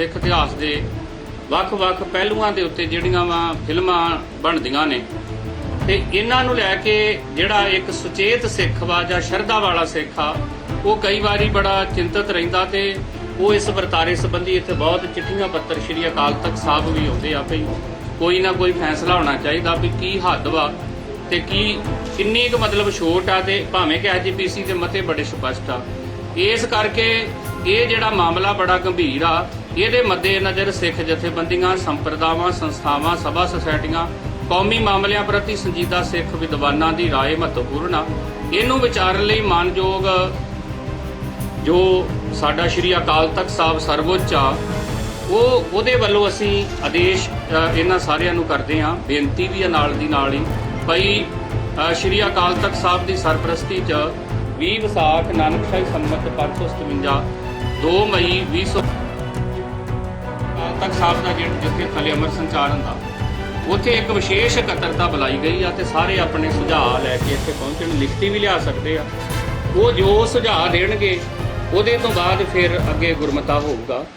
ਸਿੱਖ ਇਤਿਹਾਸ ਦੇ ਵੱਖ-ਵੱਖ ਪਹਿਲੂਆਂ ਦੇ ਉੱਤੇ ਜਿਹੜੀਆਂ ਵਾ ਫਿਲਮਾਂ ਬਣਦੀਆਂ ਨੇ। ਤੇ ਇਹਨਾਂ ਨੂੰ ਲੈ ਕੇ ਜਿਹੜਾ ਇੱਕ ਸੁਚੇਤ ਸਿੱਖ ਵਾ ਜਾਂ ਸ਼ਰਧਾ ਵਾਲਾ ਸਿੱਖ ਆ, ਉਹ ਕਈ ਵਾਰੀ ਬੜਾ ਚਿੰਤਤ ਰਹਿੰਦਾ ਤੇ ਉਹ ਇਸ ਵਰਤਾਰੇ ਸੰਬੰਧੀ ਇੱਥੇ ਬਹੁਤ ਚਿੱਠੀਆਂ, ਪੱਤਰ ਸ਼੍ਰੀ ਅਕਾਲ ਤਖਤ ਸਾਹਿਬ ਵੀ ਆਉਂਦੇ ਆ ਭਈ ਕੋਈ ਨਾ ਕੋਈ ਫੈਸਲਾ ਹੋਣਾ ਚਾਹੀਦਾ ਵੀ ਕੀ ਹੱਦ ਵਾ ਤੇ ਕੀ ਕਿੰਨੀ ਕੁ ਮਤਲਬ ਛੋਟ ਆ ਤੇ ਭਾਵੇਂ ਕਿ ਐਜੀਪੀਸੀ ਦੇ ਮਤੇ ਬੜੇ ਸਪਸ਼ਟ ਆ। ਇਸ ਕਰਕੇ ਇਹ ਜਿਹੜਾ ਮਾਮਲਾ ਬੜਾ ਗੰਭੀਰ ਆ ਇਹਦੇ ਮੱਦੇ ਨਜ਼ਰ ਸਿੱਖ ਜਥੇਬੰਦੀਆਂ ਸੰਪਰਦਾਵਾਂ ਸੰਸਥਾਵਾਂ ਸਭਾ ਸੁਸਾਇਟੀਆਂ ਕੌਮੀ ਮਾਮਲਿਆਂ ਪ੍ਰਤੀ ਸੰਜੀਦਾ ਸਿੱਖ ਵਿਦਵਾਨਾਂ ਦੀ رائے ਮਹੱਤਵਪੂਰਨ ਆ ਇਹਨੂੰ ਵਿਚਾਰਨ ਲਈ ਮਾਨਯੋਗ ਜੋ ਸਾਡਾ ਸ਼੍ਰੀ ਅਕਾਲ ਤਖਤ ਸਾਹਿਬ ਸਰਵਉੱਚ ਆ ਉਹ ਉਹਦੇ ਵੱਲੋਂ ਅਸੀਂ ਆਦੇਸ਼ ਅ, ਇਹਨਾਂ ਸਾਰਿਆਂ ਨੂੰ ਕਰਦੇ ਹਾਂ ਬੇਨਤੀ ਵੀ ਆ ਨਾਲ ਦੀ ਨਾਲ ਹੀ ਭਈ ਅ, ਸ਼੍ਰੀ ਅਕਾਲ ਤਖਤ ਸਾਹਿਬ ਦੀ ਸਰਪ੍ਰਸਤੀ 'ਚ 20 ਵਿਸਾਖ ਨਾਨਕਸ਼ਾਹੀ ਸੰਮਤ 557 2 ਮਈ 2000 ਅਕਾਲ ਤਖਤ ਸਾਹਿਬ ਦਾ ਜਿਹੜਾ ਜਿੱਥੇ ਥਲੇ ਅਮਰ ਸੰਚਾਰ ਹੁੰਦਾ ਉੱਥੇ ਇੱਕ ਵਿਸ਼ੇਸ਼ ਇਕੱਤਰਤਾ ਬੁਲਾਈ ਗਈ ਆ ਤੇ ਸਾਰੇ ਆਪਣੇ ਸੁਝਾਅ ਲੈ ਕੇ ਇੱਥੇ ਪਹੁੰਚਣ ਲਿਖਤੀ ਵੀ ਲਿਆ ਸਕਦੇ ਆ। ਉਹ ਜੋ ਸੁਝਾਅ ਦੇਣਗੇ, ਉਹਦੇ ਤੋਂ ਬਾਅਦ ਫਿਰ ਅੱਗੇ ਗੁਰਮਤਾ ਹੋਊਗਾ।